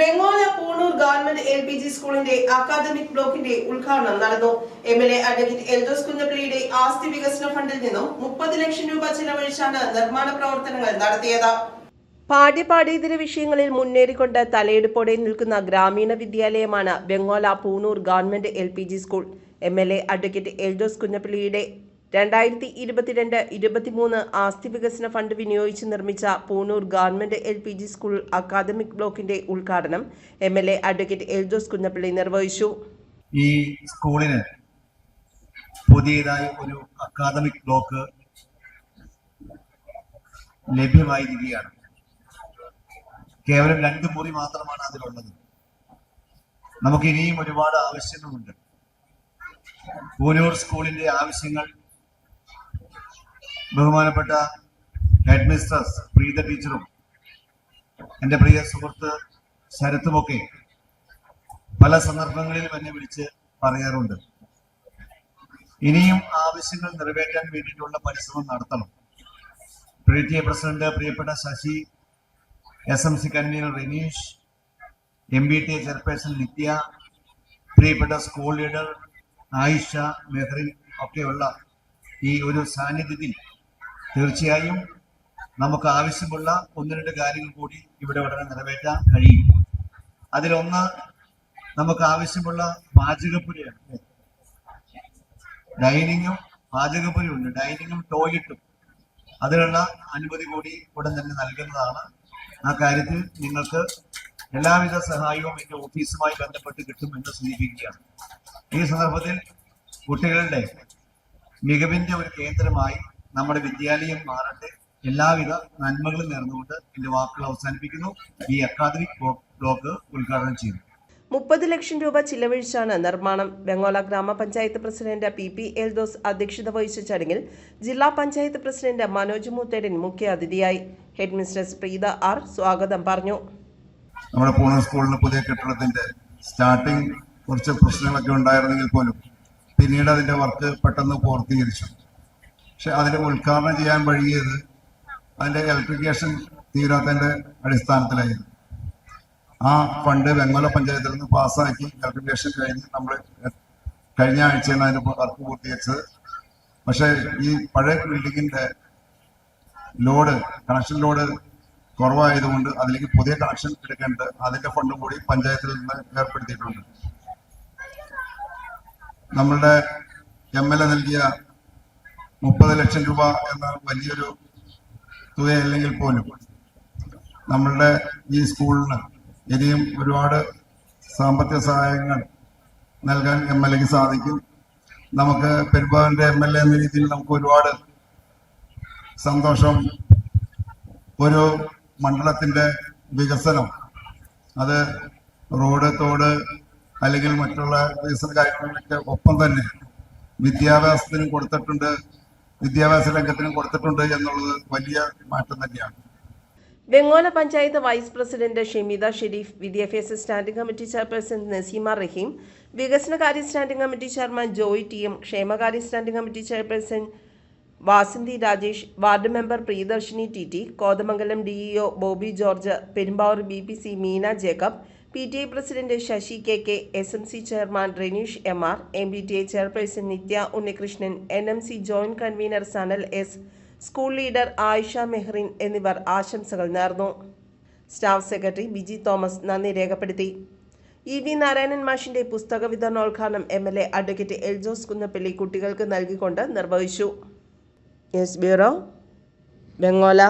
Vengola Poonoor government L P G സ്കൂളിന്റെ academic ബ്ലോക്കിന്റെ ഉദ്ഘാടനം നടന്നു. M L A advocate Eldhose കുന്നപ്പിള്ളിയുടെ ആസ്തി വികസന ഫണ്ടിൽ നിന്നും മുപ്പത് ലക്ഷം രൂപ ചെലവഴിച്ചാണ് നിർമ്മാണ പ്രവർത്തനങ്ങൾ നടത്തിയത്. പാഠ്യ പാഠ്യേതര വിഷയങ്ങളിൽ മുന്നേറിക്കൊണ്ട് തലയെടുപ്പോടെ നിൽക്കുന്ന ഗ്രാമീണ വിദ്യാലയമാണ് Vengola Poonoor government L school. M L A advocate Eldhose കുഞ്ഞപ്പിള്ളിയുടെ രണ്ടായിരത്തി ഇരുപത്തിരണ്ട് ഇരുപത്തിമൂന്ന് ആസ്തി വികസന ഫണ്ട് വിനിയോഗിച്ച് നിർമ്മിച്ച Poonoor government L P G school academic ബ്ലോക്കിന്റെ ഉദ്ഘാടനം M L A advocate Eldhose Kunnappilly നിർവഹിച്ചു. ഈ സ്കൂളിന് പുതിയതായി ഒരു അക്കാദമിക് ബ്ലോക്ക് ലഭ്യമായിരിക്കുകയാണ്. കേവലം രണ്ട് മുറി മാത്രമാണ് അതിലുള്ളത്. നമുക്ക് ഇനിയും ഒരുപാട് ആവശ്യങ്ങളുണ്ട്. പൂനൂർ സ്കൂളിന്റെ ആവശ്യങ്ങൾ ബഹുമാനപ്പെട്ട ഹെഡ് മിസ്റ്റേഴ്സ് പ്രീത ടീച്ചറും എന്റെ പ്രിയ സുഹൃത്ത് ശരത്തുമൊക്കെ പല സന്ദർഭങ്ങളിലും എന്നെ വിളിച്ച് പറയാറുണ്ട്. ഇനിയും ആവശ്യങ്ങൾ നിറവേറ്റാൻ വേണ്ടിയിട്ടുള്ള പരിശ്രമം നടത്തണം. പി ടി പ്രസിഡന്റ് പ്രിയപ്പെട്ട Sasi S M C convenor Reneesh M B T chairperson Nithya പ്രിയപ്പെട്ട സ്കൂൾ ലീഡർ ആയിഷ മെഹറിൻ ഒക്കെയുള്ള ഈ ഒരു സാന്നിധ്യത്തിൽ തീർച്ചയായും നമുക്ക് ആവശ്യമുള്ള ഒന്ന് രണ്ട് കാര്യങ്ങൾ കൂടി ഇവിടെ ഉടനെ നിറവേറ്റാൻ കഴിയും. അതിലൊന്ന് നമുക്ക് ആവശ്യമുള്ള പാചകപ്പുരയാണ് ഡൈനിങ്ങും പാചകപ്പുരയും ഉണ്ട്. ഡൈനിങ്ങും ടോയ്ലറ്റും. അതിനുള്ള അനുമതി കൂടി ഉടൻ തന്നെ നൽകുന്നതാണ്. ആ കാര്യത്തിൽ നിങ്ങൾക്ക് എല്ലാവിധ സഹായവും എന്റെ ഓഫീസുമായി ബന്ധപ്പെട്ട് കിട്ടും എന്ന് സൂചിപ്പിക്കുകയാണ്. ഈ സന്ദർഭത്തിൽ കുട്ടികളുടെ മികവിന്റെ ഒരു കേന്ദ്രമായി നമ്മുടെ വിദ്യാലയം മാറട്ടെ. എല്ലാവിധ നന്മകളും നേർന്നുകൊണ്ട് എന്റെ വാക്കുകൾ അവസാനിപ്പിക്കുന്നു. ഈ അക്കാദമിക് ബ്ലോക്ക് ഉദ്ഘാടനം ചെയ്യുന്നു മുപ്പത് ലക്ഷം രൂപ ചിലവഴിച്ചാണ് നിർമ്മാണം. വെങ്ങോല ഗ്രാമപഞ്ചായത്ത് പ്രസിഡന്റ് പി പി എൽദോസ് അധ്യക്ഷത വഹിച്ച ചടങ്ങിൽ ജില്ലാ പഞ്ചായത്ത് പ്രസിഡന്റ് മനോജ് മൂത്തേടൻ മുഖ്യ അതിഥിയായി. ഹെഡ് മിസ്റ്റേഴ്സ് പ്രീത ആർ സ്വാഗതം പറഞ്ഞു. നമ്മുടെ പൂണ സ്കൂളിന് പുതിയ കെട്ടിടത്തിന്റെ സ്റ്റാർട്ടിംഗ് കുറച്ച് പ്രശ്നങ്ങളൊക്കെ ഉണ്ടായിരുന്നെങ്കിൽ പോലും പിന്നീട് അതിന്റെ വർക്ക് പെട്ടെന്ന് പൂർത്തീകരിച്ചു. പക്ഷെ അതിന്റെ ഉദ്ഘാടനം ചെയ്യാൻ വഴിയത് അതിന്റെ ഇലക്ട്രിക്കേഷൻ തീരാത്തതിന്റെ അടിസ്ഥാനത്തിലായിരുന്നു. ആ ഫണ്ട് വെങ്ങോല പഞ്ചായത്തിൽ നിന്ന് പാസ്സാക്കി ഇലക്ട്രിക്കേഷൻ കഴിഞ്ഞ് നമ്മൾ കഴിഞ്ഞ ആഴ്ചയാണ് അതിന്റെ വർക്ക് പൂർത്തീകരിച്ചത്. പക്ഷെ ഈ പഴയ ബിൽഡിങ്ങിന്റെ ലോഡ് കണക്ഷൻ ലോഡ് കുറവായതുകൊണ്ട് അതിലേക്ക് പുതിയ കണക്ഷൻ എടുക്കേണ്ടത് അതിന്റെ ഫണ്ടും കൂടി പഞ്ചായത്തിൽ നിന്ന് ഏർപ്പെടുത്തിയിട്ടുണ്ട്. നമ്മളുടെ എം എൽ എ നൽകിയ മുപ്പത് ലക്ഷം രൂപ എന്ന വലിയൊരു തുകയല്ലെങ്കിൽ പോലും നമ്മളുടെ ഈ സ്കൂളിന് ഇനിയും ഒരുപാട് സാമ്പത്തിക സഹായങ്ങൾ നൽകാൻ എം എൽ എക്ക് സാധിക്കും. നമുക്ക് പെരുമ്പാവിന്റെ എം എൽ എ എന്ന രീതിയിൽ നമുക്ക് ഒരുപാട് സന്തോഷം. ഒരു മണ്ഡലത്തിന്റെ വികസനം. അത് റോഡ് തോട് അല്ലെങ്കിൽ മറ്റുള്ള വികസന കാര്യങ്ങളിലൊക്കെ ഒപ്പം തന്നെ വിദ്യാഭ്യാസത്തിനും കൊടുത്തിട്ടുണ്ട്. വിദ്യാഭ്യാസ രംഗത്തിനും കൊടുത്തിട്ടുണ്ട് എന്നുള്ളത് വലിയ മാറ്റം തന്നെയാണ്. വെങ്ങോല പഞ്ചായത്ത് വൈസ് പ്രസിഡന്റ് ഷെമീദ ഷെരീഫ് വിദ്യാഭ്യാസ standing committee chairperson Naseema Raheem വികസനകാര്യ standing committee chairman Joy T M ക്ഷേമകാര്യ standing committee chairperson Vasanthi Rajesh ward member Priyadarshini T T Kothamangalam DEO Bobby George Perumbavoor B P C Meena Jacob P T I president Sasi K K S M C chairman Reneesh M R M B T I chairperson Nithya Unnikrishnan N M C joint convenor Sanal S school leader Ayisha Mehrin എന്നിവർ ആശംസകൾ നേർന്നു. Staff secretary Biji Thomas നന്ദി രേഖപ്പെടുത്തി. E V Narayanan മാഷിന്റെ പുസ്തക വിതരണോദ്ഘാടനം M L A advocate Eldhose Kunnappilly കുട്ടികൾക്ക് നൽകിക്കൊണ്ട് നിർവഹിച്ചു. News bureau ബംഗോല